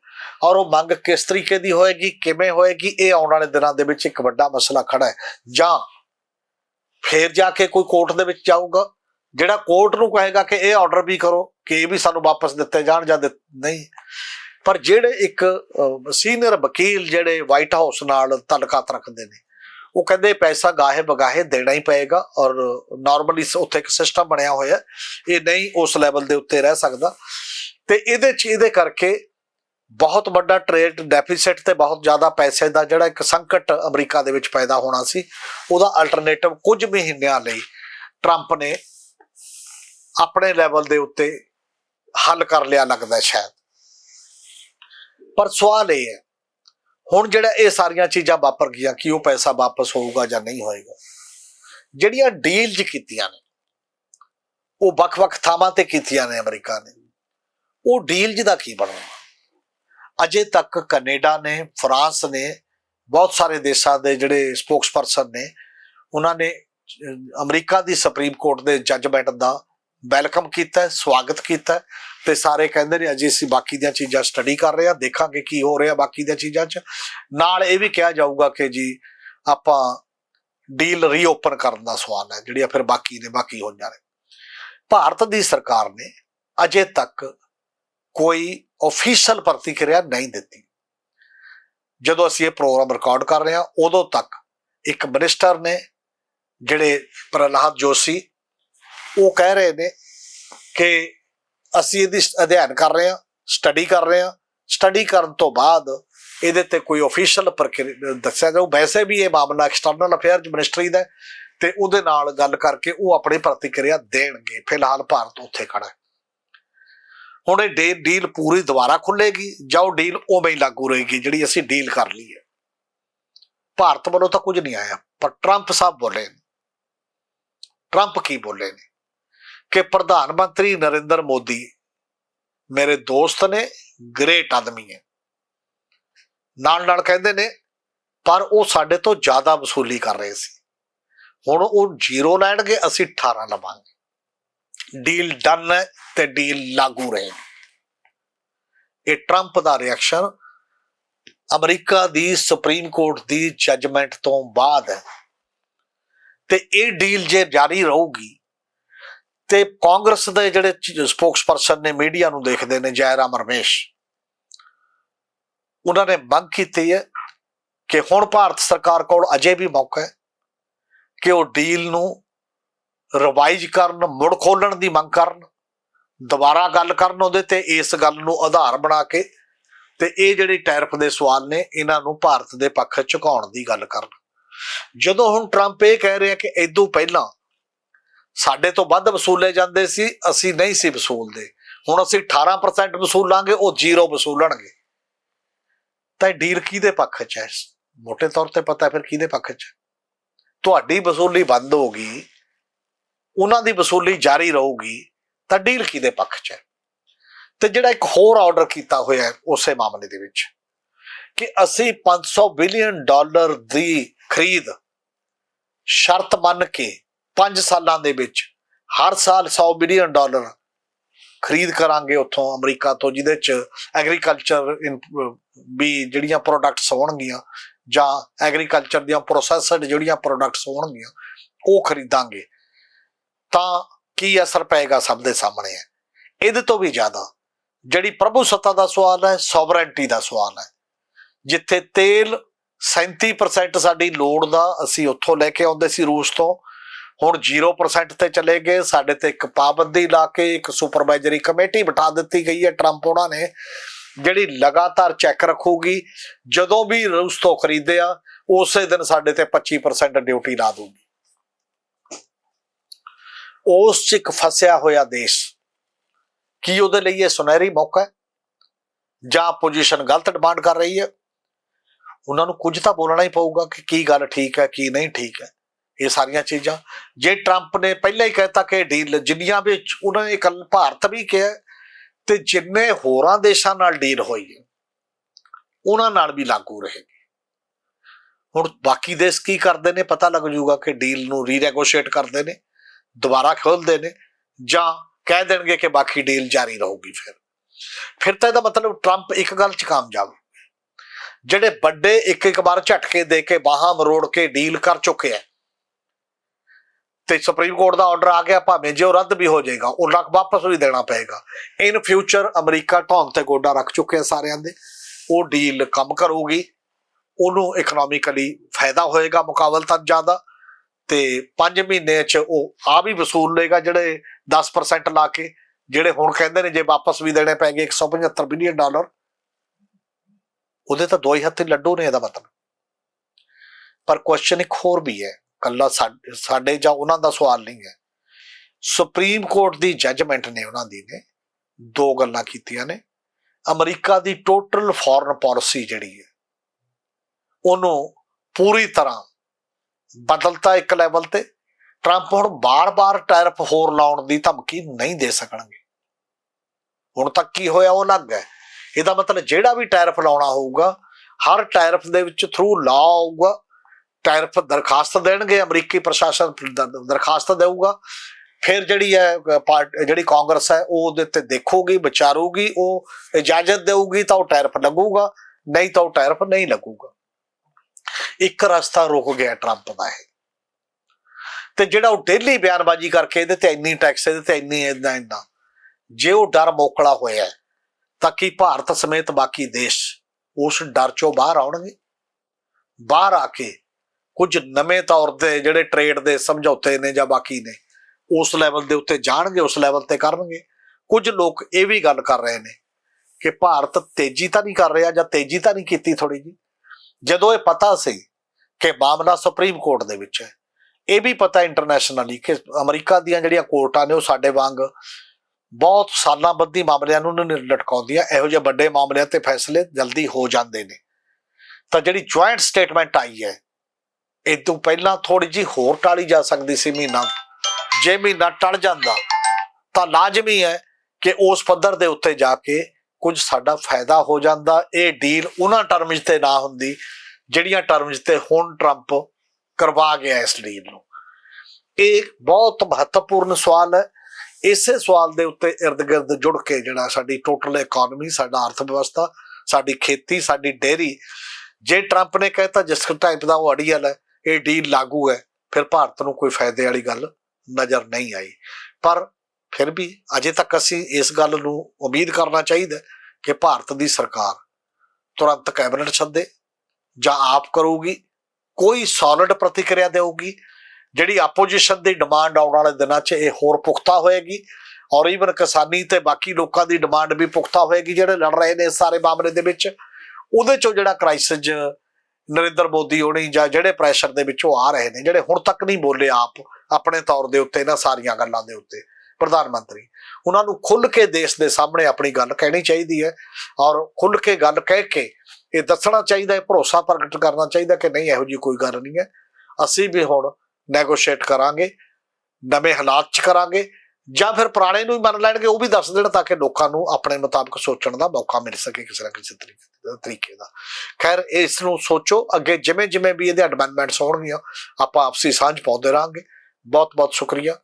ਔਰ ਉਹ ਮੰਗ ਕਿਸ ਤਰੀਕੇ ਦੀ ਹੋਏਗੀ, ਕਿਵੇਂ ਹੋਏਗੀ, ਇਹ ਆਉਣ ਵਾਲੇ ਦਿਨਾਂ ਦੇ ਵਿੱਚ ਇੱਕ ਵੱਡਾ ਮਸਲਾ ਖੜਾ ਹੈ। ਜਾਂ ਫੇਰ ਜਾ ਕੇ ਕੋਈ ਕੋਰਟ ਦੇ ਵਿੱਚ ਜਾਊਗਾ, ਜਿਹੜਾ ਕੋਰਟ ਨੂੰ ਕਹੇਗਾ ਕਿ ਇਹ ਆਰਡਰ ਵੀ ਕਰੋ, ਕਿ ਇਹ ਵੀ ਸਾਨੂੰ ਵਾਪਸ ਦਿੱਤੇ ਜਾਣ ਜਾਂ ਦਿੱਤ- ਨਹੀਂ। ਪਰ ਜਿਹੜੇ ਇੱਕ ਸੀਨੀਅਰ ਵਕੀਲ ਜਿਹੜੇ ਵਾਈਟ ਹਾਊਸ ਨਾਲ ਤਲਕਾਤ ਰੱਖਦੇ ਨੇ, ਉਹ ਕਹਿੰਦੇ ਪੈਸਾ ਗਾਹੇ ਬਗਾਹੇ ਦੇਣਾ ਹੀ ਪਏਗਾ ਔਰ ਨਾਰਮਲੀ ਉੱਥੇ ਇੱਕ ਸਿਸਟਮ ਬਣਿਆ ਹੋਇਆ ਇਹ ਨਹੀਂ ਉਸ ਲੈਵਲ ਦੇ ਉੱਤੇ ਰਹਿ ਸਕਦਾ। ਤੇ ਇਹਦੇ ਚ ਇਹਦੇ ਕਰਕੇ ਬਹੁਤ ਵੱਡਾ ਟ੍ਰੇਡ ਡੈਫਿਸਿਟ ਤੇ ਬਹੁਤ ਜ਼ਿਆਦਾ ਪੈਸੇ ਦਾ ਜਿਹੜਾ ਇੱਕ ਸੰਕਟ ਅਮਰੀਕਾ ਦੇ ਵਿੱਚ ਪੈਦਾ ਹੋਣਾ ਸੀ, ਉਹਦਾ ਅਲਟਰਨੇਟਿਵ ਕੁਝ ਮਹੀਨਿਆਂ ਲਈ ਟਰੰਪ ਨੇ ਆਪਣੇ ਲੈਵਲ ਦੇ ਉੱਤੇ ਹੱਲ ਕਰ ਲਿਆ ਲੱਗਦਾ ਸ਼ਾਇਦ। ਪਰ ਸਵਾਲ ਇਹ ਹੈ, ਹੁਣ ਜਿਹੜਾ ਇਹ ਸਾਰੀਆਂ ਚੀਜ਼ਾਂ ਵਾਪਰ ਗਈਆਂ, ਕਿ ਉਹ ਪੈਸਾ ਵਾਪਸ ਹੋਊਗਾ ਜਾਂ ਨਹੀਂ ਹੋਏਗਾ? ਜਿਹੜੀਆਂ ਡੀਲਜ਼ ਕੀਤੀਆਂ ਨੇ, ਉਹ ਵੱਖ-ਵੱਖ ਥਾਵਾਂ ਤੇ ਕੀਤੀਆਂ ਨੇ ਅਮਰੀਕਾ ਨੇ। ਉਹ ਡੀਲ ਜਿਹਦਾ ਕੀ ਬਣਨਾ ਅਜੇ ਤੱਕ ਕੈਨੇਡਾ ਨੇ, ਫਰਾਂਸ ਨੇ, ਬਹੁਤ ਸਾਰੇ ਦੇਸ਼ਾਂ ਦੇ ਜਿਹੜੇ ਸਪੋਕਸਪਰਸਨ ਨੇ, ਉਹਨਾਂ ਨੇ ਅਮਰੀਕਾ ਦੀ ਸੁਪਰੀਮ ਕੋਰਟ ਦੇ ਜੱਜਮੈਂਟ ਦਾ ਵੈਲਕਮ ਕੀਤਾ, ਸਵਾਗਤ ਕੀਤਾ ਹੈ ਤੇ ਸਾਰੇ ਕਹਿੰਦੇ ਨੇ, ਅਜੇ ਅਸੀਂ ਬਾਕੀ ਦੀਆਂ ਚੀਜ਼ਾਂ ਸਟੱਡੀ ਕਰ ਰਹੇ ਹਾਂ, ਦੇਖਾਂਗੇ ਕੀ ਹੋ ਰਿਹਾ ਬਾਕੀ ਦੀਆਂ ਚੀਜ਼ਾਂ 'ਚ। ਨਾਲ ਇਹ ਵੀ ਕਿਹਾ ਜਾਊਗਾ ਕਿ ਜੀ, ਆਪਾਂ ਡੀਲ ਰੀਓਪਨ ਕਰਨ ਦਾ ਸਵਾਲ ਹੈ, ਜਿਹੜੀਆਂ ਫਿਰ ਬਾਕੀ ਨੇ, ਬਾਕੀ ਹੋ ਜਾਣੇ ਭਾਰਤ ਦੀ ਸਰਕਾਰ ਨੇ ਅਜੇ ਤੱਕ ਕੋਈ ਅਫੀਸ਼ੀਅਲ ਪ੍ਰਤੀਕਿਰਿਆ ਨਹੀਂ ਦਿੱਤੀ। ਜਦੋਂ ਅਸੀਂ ਇਹ ਪ੍ਰੋਗਰਾਮ ਰਿਕਾਰਡ ਕਰ ਰਹੇ ਹਾਂ, ਉਦੋਂ ਤੱਕ ਇੱਕ ਮਿਨਿਸਟਰ ਨੇ ਜਿਹੜੇ ਪ੍ਰਹਲਾਦ ਜੋਸ਼ੀ, ਉਹ ਕਹਿ ਰਹੇ ਨੇ ਕਿ ਅਸੀਂ ਇਹਦੀ ਅਧਿਐਨ ਕਰ ਰਹੇ ਹਾਂ ਸਟੱਡੀ ਕਰ ਰਹੇ ਹਾਂ। ਸਟੱਡੀ ਕਰਨ ਤੋਂ ਬਾਅਦ ਇਹਦੇ ਤੇ ਕੋਈ ਅਫੀਸ਼ੀਅਲ ਪ੍ਰਕਿਰਿਆ ਦੱਸਿਆ ਜਾਊ। ਵੈਸੇ ਵੀ ਇਹ ਮਾਮਲਾ ਐਕਸਟਰਨਲ ਅਫੇਅਰਸ ਮਿਨਿਸਟਰੀ ਦਾ ਹੈ ਤੇ ਉਹਦੇ ਨਾਲ ਗੱਲ ਕਰਕੇ ਉਹ ਆਪਣੀ ਪ੍ਰਤੀਕਿਰਿਆ ਦੇਣਗੇ। ਫਿਲਹਾਲ ਭਾਰਤ ਉੱਥੇ ਖੜਾ ਹੈ। ਹੁਣ ਇਹ ਡੇ- ਡੀਲ ਪੂਰੀ ਦੁਬਾਰਾ ਖੁੱਲੇਗੀ ਜਾਂ ਉਹ ਡੀਲ ਉਵੇਂ ਹੀ ਲਾਗੂ ਰਹੇਗੀ, ਜਿਹੜੀ ਅਸੀਂ ਡੀਲ ਕਰ ਲਈ ਹੈ। ਭਾਰਤ ਵੱਲੋਂ ਤਾਂ ਕੁਝ ਨਹੀਂ ਆਇਆ, ਪਰ ਟਰੰਪ ਸਾਹਿਬ ਬੋਲੇ ਨੇ। ਟਰੰਪ ਕੀ ਬੋਲੇ ਨੇ? ਕਿ ਪ੍ਰਧਾਨ ਮੰਤਰੀ ਨਰਿੰਦਰ ਮੋਦੀ ਮੇਰੇ ਦੋਸਤ ਨੇ, ਗ੍ਰੇਟ ਆਦਮੀ ਹੈ। ਨਾਲ ਨਾਲ ਕਹਿੰਦੇ ਨੇ, ਪਰ ਉਹ ਸਾਡੇ ਤੋਂ ਜ਼ਿਆਦਾ ਵਸੂਲੀ ਕਰ ਰਹੇ ਸੀ। ਹੁਣ ਉਹ ਜ਼ੀਰੋ ਲੈਣਗੇ, ਅਸੀਂ 18 ਲਵਾਂਗੇ। ਡੀਲ ਡਨ ਹੈ ਤੇ ਡੀਲ ਲਾਗੂ ਰਹੇ ਇਹ ਟਰੰਪ ਦਾ ਰਿਐਕਸ਼ਨ ਅਮਰੀਕਾ ਦੀ ਸੁਪਰੀਮ ਕੋਰਟ ਦੀ ਜੱਜਮੈਂਟ ਤੋਂ ਬਾਅਦ ਹੈ। ਤੇ ਇਹ ਡੀਲ ਜੇ ਜਾਰੀ ਰਹੂਗੀ ਤੇ ਕਾਂਗਰਸ ਦੇ ਜਿਹੜੇ ਸਪੋਕਸਪਰਸਨ ਨੇ ਮੀਡੀਆ ਨੂੰ ਦੇਖਦੇ ਨੇ ਜੈਰਾਮ ਰਮੇਸ਼, ਉਹਨਾਂ ਨੇ ਮੰਗ ਕੀਤੀ ਹੈ ਕਿ ਹੁਣ ਭਾਰਤ ਸਰਕਾਰ ਕੋਲ ਅਜੇ ਵੀ ਮੌਕਾ ਹੈ ਕਿ ਉਹ ਡੀਲ ਨੂੰ ਰਿਵਾਈਜ਼ ਕਰਨ, ਮੁੜ ਖੋਲਣ ਦੀ ਮੰਗ ਕਰਨ, ਦੁਬਾਰਾ ਗੱਲ ਕਰਨ ਉਹਦੇ ਤੇ ਇਸ ਗੱਲ ਨੂੰ ਆਧਾਰ ਬਣਾ ਕੇ ਤੇ ਇਹ ਜਿਹੜੇ ਟੈਰਫ ਦੇ ਸਵਾਲ ਨੇ, ਇਹਨਾਂ ਨੂੰ ਭਾਰਤ ਦੇ ਪੱਖ ਝੁਕਾਉਣ ਦੀ ਗੱਲ ਕਰਨ। ਜਦੋਂ ਹੁਣ ਟਰੰਪ ਇਹ ਕਹਿ ਰਿਹਾ ਕਿ ਇਦੋਂ ਪਹਿਲਾਂ ਸਾਡੇ ਤੋਂ ਵੱਧ ਵਸੂਲੇ ਜਾਂਦੇ ਸੀ, ਅਸੀਂ ਨਹੀਂ ਸੀ ਵਸੂਲਦੇ। ਹੁਣ ਅਸੀਂ 18% ਵਸੂਲਾਂਗੇ, ਉਹ ਜ਼ੀਰੋ ਵਸੂਲਣਗੇ। ਤਾਂ ਇਹ ਡੀਲ ਕਿਹਦੇ ਪੱਖ 'ਚ ਹੈ? ਮੋٹے ਤੌਰ ਤੇ ਪਤਾ ਫਿਰ ਕਿਹਦੇ ਪੱਖ 'ਚ? ਤੁਹਾਡੀ ਵਸੂਲੀ ਬੰਦ ਹੋ ਗਈ। ਉਹਨਾਂ ਦੀ ਵਸੂਲੀ ਜਾਰੀ ਰਹੂਗੀ ਤਾਂ ਡੀਲ ਕਿਹਦੇ ਪੱਖ 'ਚ ਹੈ। ਤੇ ਜਿਹੜਾ ਇੱਕ ਹੋਰ ਆਰਡਰ ਕੀਤਾ ਹੋਇਆ ਹੈ ਉਸੇ ਮਾਮਲੇ ਦੇ ਵਿੱਚ ਕਿ ਅਸੀਂ 500 ਬਿਲੀਅਨ ਡਾਲਰ ਦੀ ਖਰੀਦ ਸ਼ਰਤ ਮੰਨ ਕੇ 5 ਸਾਲਾਂ ਦੇ ਵਿੱਚ ਹਰ ਸਾਲ 100 ਬਿਲੀਅਨ ਡਾਲਰ ਖਰੀਦ ਕਰਾਂਗੇ ਉੱਥੋਂ ਅਮਰੀਕਾ ਤੋਂ, ਜਿਹਦੇ ਚ ਐਗਰੀਕਲਚਰ ਵੀ ਜਿਹੜੀਆਂ ਪ੍ਰੋਡਕਟਸ ਹੋਣਗੀਆਂ ਜਾਂ ਐਗਰੀਕਲਚਰ ਦੀਆਂ ਪ੍ਰੋਸੈਸਡ ਜਿਹੜੀਆਂ ਪ੍ਰੋਡਕਟਸ ਹੋਣਗੀਆਂ, ਉਹ ਖਰੀਦਾਂਗੇ। ਤਾਂ ਕੀ ਅਸਰ ਪਏਗਾ ਸਭ ਦੇ ਸਾਹਮਣੇ? ਹੈ ਇਹਦੇ ਤੋਂ ਵੀ ਜ਼ਿਆਦਾ। ਜਿਹੜੀ ਪ੍ਰਭੂ ਸੱਤਾ ਦਾ ਸਵਾਲ ਹੈ ਸੋਵਰੈਂਟੀ ਦਾ ਸਵਾਲ ਹੈ। ਜਿੱਥੇ ਤੇਲ 37% ਸਾਡੀ ਲੋੜ ਦਾ ਅਸੀਂ ਉੱਥੋਂ ਲੈ ਕੇ ਆਉਂਦੇ ਸੀ ਰੂਸ ਤੋਂ। ਹੁਣ 0% ਤੇ ਚਲੇ ਗਏ। ਸਾਡੇ ਤੇ ਇੱਕ ਪਾਬੰਦੀ ਲਾ ਕੇ ਇੱਕ ਸੁਪਰਵਾਈਜ਼ਰੀ ਕਮੇਟੀ ਬਿਠਾ ਦਿੱਤੀ ਗਈ ਹੈ ਟਰੰਪ ਉਹਨਾਂ ਨੇ, ਜਿਹੜੀ ਲਗਾਤਾਰ ਚੈੱਕ ਰੱਖੂਗੀ। ਜਦੋਂ ਵੀ ਰੂਸ ਤੋਂ ਖਰੀਦਿਆ, ਉਸੇ ਦਿਨ ਸਾਡੇ ਤੇ 25% ਡਿਊਟੀ ਲਾ ਦੂਗੀ ਉਸ ਚ ਇੱਕ ਫਸਿਆ ਹੋਇਆ ਦੇਸ਼। ਕੀ ਉਹਦੇ ਲਈ ਇਹ ਸੁਨਹਿਰੀ ਮੌਕਾ ਹੈ? ਜਾਂ ਪੋਜੀਸ਼ਨ ਗਲਤ ਡਿਮਾਂਡ ਕਰ ਰਹੀ ਹੈ? ਉਹਨਾਂ ਨੂੰ ਕੁਝ ਤਾਂ ਬੋਲਣਾ ਹੀ ਪਊਗਾ ਕਿ ਕੀ ਗੱਲ ਠੀਕ ਹੈ, ਕੀ ਨਹੀਂ ਠੀਕ ਹੈ। ਇਹ ਸਾਰੀਆਂ ਚੀਜ਼ਾਂ। ਜੇ ਟਰੰਪ ਨੇ ਪਹਿਲਾਂ ਹੀ ਕਹਿਤਾ ਕਿ ਡੀਲ ਜਿੰਨੀਆਂ ਵੀ ਉਹਨਾਂ ਨੇ ਕੱਲ ਭਾਰਤ ਵੀ ਕਿਹਾ ਤੇ ਜਿੰਨੇ ਹੋਰਾਂ ਦੇਸ਼ਾਂ ਨਾਲ ਡੀਲ ਹੋਈ ਹੈ, ਉਹਨਾਂ ਨਾਲ ਵੀ ਲਾਗੂ ਰਹੇਗੀ। ਹੁਣ ਬਾਕੀ ਦੇਸ਼ ਕੀ ਕਰਦੇ ਨੇ ਪਤਾ ਲੱਗ ਜੂਗਾ ਕਿ ਡੀਲ ਨੂੰ ਰੀਨੈਗੋਸ਼ੀਏਟ ਕਰਦੇ ਨੇ। ਦੁਬਾਰਾ ਖੋਲਦੇ ਨੇ ਜਾਂ ਕਹਿ ਦੇਣਗੇ ਕਿ ਬਾਕੀ ਡੀਲ ਜਾਰੀ ਰਹੂਗੀ ਫਿਰ। ਫਿਰ ਤਾਂ ਇਹਦਾ ਮਤਲਬ ਟਰੰਪ ਇੱਕ ਗੱਲ 'ਚ ਕਾਮਯਾਬ। ਜਿਹੜੇ ਵੱਡੇ ਇੱਕ ਇੱਕ ਵਾਰ ਝਟਕੇ ਦੇ ਕੇ ਬਾਹਾਂ ਮਰੋੜ ਕੇ ਡੀਲ ਕਰ ਚੁੱਕੇ ਆ। ਤੇ ਸੁਪਰੀਮ ਕੋਰਟ ਦਾ ਆਰਡਰ ਆ ਗਿਆ, ਭਾਵੇਂ ਜੇ ਉਹ ਰੱਦ ਵੀ ਹੋ ਜਾਏਗਾ, ਉਹ ਲੱਖ ਵਾਪਸ ਵੀ ਦੇਣਾ ਪਏਗਾ। ਇਨ ਫਿਊਚਰ ਅਮਰੀਕਾ ਢੌਣ ਤੇ ਗੋਡਾ ਰੱਖ ਚੁੱਕਿਆ ਸਾਰਿਆਂ ਦੇ। ਉਹ ਡੀਲ ਕੰਮ ਕਰੂਗੀ। ਉਹਨੂੰ ਇਕਨੋਮਿਕਲੀ ਫਾਇਦਾ ਹੋਏਗਾ ਮੁਕਾਬਲਤਨ ਜ਼ਿਆਦਾ। ਤੇ 5 ਮਹੀਨੇ ਚ ਉਹ ਆ ਵੀ ਵਸੂਲ ਲਏਗਾ ਜਿਹੜੇ 10% ਲਾ ਕੇ, ਜਿਹੜੇ ਹੁਣ ਕਹਿੰਦੇ ਨੇ ਜੇ ਵਾਪਸ ਵੀ ਦੇਣੇ ਪੈਗੇ 175 ਬਿਲੀਅਨ ਡਾਲਰ ਉਹਦੇ ਤਾਂ ਦੋ ਹੀ ਹੱਥੀ ਲੱਡੂ ਨੇ ਇਹਦਾ ਮਤਲਬ। ਪਰ ਕੁਐਸਚਨ ਇੱਕ ਹੋਰ ਵੀ ਹੈ, ਕੱਲਾ ਸਾਡੇ ਸਾਡੇ ਜਾਂ ਉਹਨਾਂ ਦਾ ਸਵਾਲ ਨਹੀਂ ਹੈ। ਸੁਪਰੀਮ ਕੋਰਟ ਦੀ ਜੱਜਮੈਂਟ ਨੇ ਉਹਨਾਂ ਦੀ ਨੇ, ਦੋ ਗੱਲਾਂ ਕੀਤੀਆਂ ਨੇ। ਅਮਰੀਕਾ ਦੀ ਟੋਟਲ ਫੋਰਨ ਪਾਲਿਸੀ ਜਿਹੜੀ ਹੈ, ਉਹਨੂੰ ਪੂਰੀ ਤਰ੍ਹਾਂ ਬਦਲਤਾ ਇੱਕ ਲੈਵਲ ਤੇ। ਟਰੰਪ ਹੁਣ ਬਾਰ-ਬਾਰ ਟੈਰਫ ਹੋਰ ਲਾਉਣ ਦੀ ਧਮਕੀ ਨਹੀਂ ਦੇ ਸਕਣਗੇ। ਹੁਣ ਤੱਕ ਕੀ ਹੋਇਆ ਉਹ ਲੱਗ ਹੈ। ਇਹਦਾ ਮਤਲਬ ਜਿਹੜਾ ਵੀ ਟੈਰਫ ਲਾਉਣਾ ਹੋਊਗਾ, ਹਰ ਟੈਰਫ ਦੇ ਵਿੱਚ ਥਰੂ ਲਾ ਆਊਗਾ। ਟੈਰਫ ਦਰਖਾਸਤ ਦੇਣਗੇ, ਅਮਰੀਕੀ ਪ੍ਰਸ਼ਾਸਨ ਦਰਖਾਸਤ ਦੇਊਗਾ। ਫਿਰ ਜਿਹੜੀ ਹੈ ਜਿਹੜੀ ਕਾਂਗਰਸ ਹੈ, ਉਹ ਉਹਦੇ ਤੇ ਦੇਖੂਗੀ, ਵਿਚਾਰੂਗੀ, ਉਹ ਇਜਾਜ਼ਤ ਦੇਊਗੀ ਤਾਂ ਉਹ ਟੈਰਫ ਲੱਗੂਗਾ, ਨਹੀਂ ਤਾਂ ਉਹ ਟੈਰਫ ਨਹੀਂ ਲੱਗੂਗਾ। ਇੱਕ ਰਸਤਾ ਰੁਕ ਗਿਆ ਟਰੰਪ ਦਾ ਇਹ। ਤੇ ਜਿਹੜਾ ਉਹ ਡੇਲੀ ਬਿਆਨਬਾਜ਼ੀ ਕਰਕੇ ਇਹਦੇ ਤੇ ਇੰਨੀ ਟੈਕਸ ਇਹਦੇ ਤੇ ਇੰਨੀ ਇੰਨਾ ਇੰਨਾ ਜੇ ਉਹ ਡਰ ਮੋਕਲਾ ਹੋਇਆ ਤਾਂ ਕਿ ਭਾਰਤ ਸਮੇਤ ਬਾਕੀ ਦੇਸ਼ ਉਸ ਡਰ ਚੋਂ ਬਾਹਰ ਆਉਣਗੇ? ਬਾਹਰ ਆ ਕੇ ਕੁਝ ਨਵੇਂ ਤੌਰ ਦੇ ਜਿਹੜੇ ਟ੍ਰੇਡ ਦੇ ਸਮਝੌਤੇ ਨੇ ਜਾਂ ਬਾਕੀ ਨੇ, ਉਸ ਲੈਵਲ ਦੇ ਉੱਤੇ ਜਾਣਗੇ, ਉਸ ਲੈਵਲ ਤੇ ਕਰਨਗੇ। ਕੁਝ ਲੋਕ ਇਹ ਵੀ ਗੱਲ ਕਰ ਰਹੇ ਨੇ ਕਿ ਭਾਰਤ ਤੇਜ਼ੀ ਤਾਂ ਨਹੀਂ ਕਰ ਰਿਹਾ ਜਾਂ ਤੇਜ਼ੀ ਤਾਂ ਨਹੀਂ ਕੀਤੀ ਥੋੜੀ ਜੀ ਜਦੋਂ ਇਹ ਪਤਾ ਸੀ ਕਿ ਮਾਮਲਾ ਸੁਪਰੀਮ ਕੋਰਟ ਦੇ ਵਿੱਚ ਹੈ, ਇਹ ਵੀ ਪਤਾ ਇੰਟਰਨੈਸ਼ਨਲੀ ਕਿ ਅਮਰੀਕਾ ਦੀਆਂ ਜਿਹੜੀਆਂ ਕੋਰਟਾਂ ਨੇ ਉਹ ਸਾਡੇ ਵਾਂਗ ਬਹੁਤ ਸਾਲਾਂ ਬੱਧੀ ਮਾਮਲਿਆਂ ਨੂੰ ਨਹੀਂ ਲਟਕਾਉਂਦੀਆਂ, ਇਹੋ ਜਿਹੇ ਵੱਡੇ ਮਾਮਲਿਆਂ ਤੇ ਫੈਸਲੇ ਜਲਦੀ ਹੋ ਜਾਂਦੇ ਨੇ। ਤਾਂ ਜਿਹੜੀ ਜੁਆਇੰਟ ਸਟੇਟਮੈਂਟ ਆਈ ਹੈ, ਇਹ ਤੋਂ ਪਹਿਲਾਂ ਥੋੜੀ ਜੀ ਹੋਰ ਟਾਲੀ ਜਾ ਸਕਦੀ ਸੀ ਮਹੀਨਾ। ਜੇ ਮਹੀਨਾ ਟਲ ਜਾਂਦਾ, ਤਾਂ ਲਾਜ਼ਮੀ ਹੈ ਕਿ ਉਸ ਪੱਧਰ ਦੇ ਉੱਤੇ ਜਾ ਕੇ ਕੁਝ ਸਾਡਾ ਫਾਇਦਾ ਹੋ ਜਾਂਦਾ, ਇਹ ਡੀਲ ਉਹਨਾਂ ਟਰਮਜ਼ ਤੇ ਨਾ ਹੁੰਦੀ, ਜਿਹੜੀਆਂ ਟਰਮਜ਼ ਤੇ ਹੁਣ ਟਰੰਪ ਕਰਵਾ ਗਿਆ ਇਸ ਡੀਲ ਨੂੰ। ਇਹ ਬਹੁਤ ਮਹੱਤਵਪੂਰਨ ਸਵਾਲ ਹੈ। ਇਸੇ ਸਵਾਲ ਦੇ ਉੱਤੇ ird-gird ਜੁੜ ਕੇ ਜਿਹੜਾ ਸਾਡੀ ਟੋਟਲ ਇਕਨੋਮੀ ਸਾਡਾ ਅਰਥ ਵਿਵਸਥਾ ਸਾਡੀ ਖੇਤੀ, ਸਾਡੀ ਡੇਅਰੀ, ਜੇ ਟਰੰਪ ਨੇ ਕਹਿਤਾ ਜਿਸ ਟਾਈਪ ਦਾ ਉਹ ਅੜੀਅਲ ਹੈ, ਇਹ ਡੀਲ ਲਾਗੂ ਹੈ, ਫਿਰ ਭਾਰਤ ਨੂੰ ਕੋਈ ਫਾਇਦੇ ਵਾਲੀ ਗੱਲ ਨਜ਼ਰ ਨਹੀਂ ਆਈ। ਪਰ ਫਿਰ ਵੀ ਅਜੇ ਤੱਕ ਅਸੀਂ ਇਸ ਗੱਲ ਨੂੰ ਉਮੀਦ ਕਰਨਾ ਚਾਹੀਦਾ ਕਿ ਭਾਰਤ ਦੀ ਸਰਕਾਰ ਤੁਰੰਤ ਕੈਬਨਿਟ ਸੱਦੇ ਜਾਂ ਆਪ ਕਰੂਗੀ, ਕੋਈ ਸੋਲਿਡ ਪ੍ਰਤੀਕਿਰਿਆ ਦੇਊਗੀ, ਜਿਹੜੀ ਆਪੋਜੀਸ਼ਨ ਦੀ ਡਿਮਾਂਡ ਆਉਣ ਵਾਲੇ ਦਿਨਾਂ 'ਚ ਇਹ ਹੋਰ ਪੁਖਤਾ ਹੋਏਗੀ ਔਰ ਈਵਨ ਕਿਸਾਨੀ ਤੇ ਬਾਕੀ ਲੋਕਾਂ ਦੀ ਡਿਮਾਂਡ ਵੀ ਪੁਖਤਾ ਹੋਏਗੀ ਜਿਹੜੇ ਲੜ ਰਹੇ ਨੇ ਇਸ ਸਾਰੇ ਮਾਮਲੇ ਦੇ ਵਿੱਚ, ਉਹਦੇ 'ਚੋਂ ਜਿਹੜਾ ਕ੍ਰਾਈਸਿਸ ਨਰਿੰਦਰ ਮੋਦੀ ਹੋਣੀ ਜਾਂ ਜਿਹੜੇ ਪ੍ਰੈਸ਼ਰ ਦੇ ਵਿੱਚੋਂ ਆ ਰਹੇ ਨੇ, ਜਿਹੜੇ ਹੁਣ ਤੱਕ ਨਹੀਂ ਬੋਲੇ ਆਪ, ਆਪਣੇ ਤੌਰ ਦੇ ਉੱਤੇ ਇਹਨਾਂ ਸਾਰੀਆਂ ਗੱਲਾਂ ਦੇ ਉੱਤੇ। ਪ੍ਰਧਾਨ ਮੰਤਰੀ। ਉਹਨਾਂ ਨੂੰ ਖੁੱਲ ਕੇ ਦੇਸ਼ ਦੇ ਸਾਹਮਣੇ ਆਪਣੀ ਗੱਲ ਕਹਿਣੀ ਚਾਹੀਦੀ ਹੈ ਔਰ ਖੁੱਲ ਕੇ ਗੱਲ ਕਹਿ ਕੇ ਇਹ ਦੱਸਣਾ ਚਾਹੀਦਾ ਹੈ, ਭਰੋਸਾ ਪ੍ਰਗਟ ਕਰਨਾ ਚਾਹੀਦਾ ਕਿ ਨਹੀਂ, ਇਹੋ ਜੀ ਕੋਈ ਗੱਲ ਨਹੀਂ ਹੈ। ਅਸੀਂ ਵੀ ਹੁਣ ਨੈਗੋਸ਼ੀਏਟ ਕਰਾਂਗੇ, ਨਵੇਂ ਹਾਲਾਤ ਚ ਕਰਾਂਗੇ ਜਾਂ ਫਿਰ ਪੁਰਾਣੇ ਨੂੰ ਹੀ ਮੰਨ ਲੈਣਗੇ, ਉਹ ਵੀ ਦੱਸ ਦੇਣ ਤਾਂ ਕਿ ਲੋਕਾਂ ਨੂੰ ਆਪਣੇ ਮੁਤਾਬਕ ਸੋਚਣ ਦਾ ਮੌਕਾ ਮਿਲ ਸਕੇ ਕਿਸੇ ਨਾ ਕਿਸੇ ਤਰੀਕੇ ਤਰੀਕੇ ਦਾ। ਖੈਰ, ਇਸ ਨੂੰ ਸੋਚੋ, ਅੱਗੇ ਜਿਵੇਂ ਜਿਵੇਂ ਵੀ ਇਹਦੇ ਐਡਮੈਂਡਮੈਂਟਸ ਹੋਣਗੀਆਂ, ਆਪਾਂ ਆਪਸੀ ਸਾਂਝ ਪਾਉਂਦੇ ਰਹਾਂਗੇ। ਬਹੁਤ ਬਹੁਤ ਸ਼ੁਕਰੀਆ।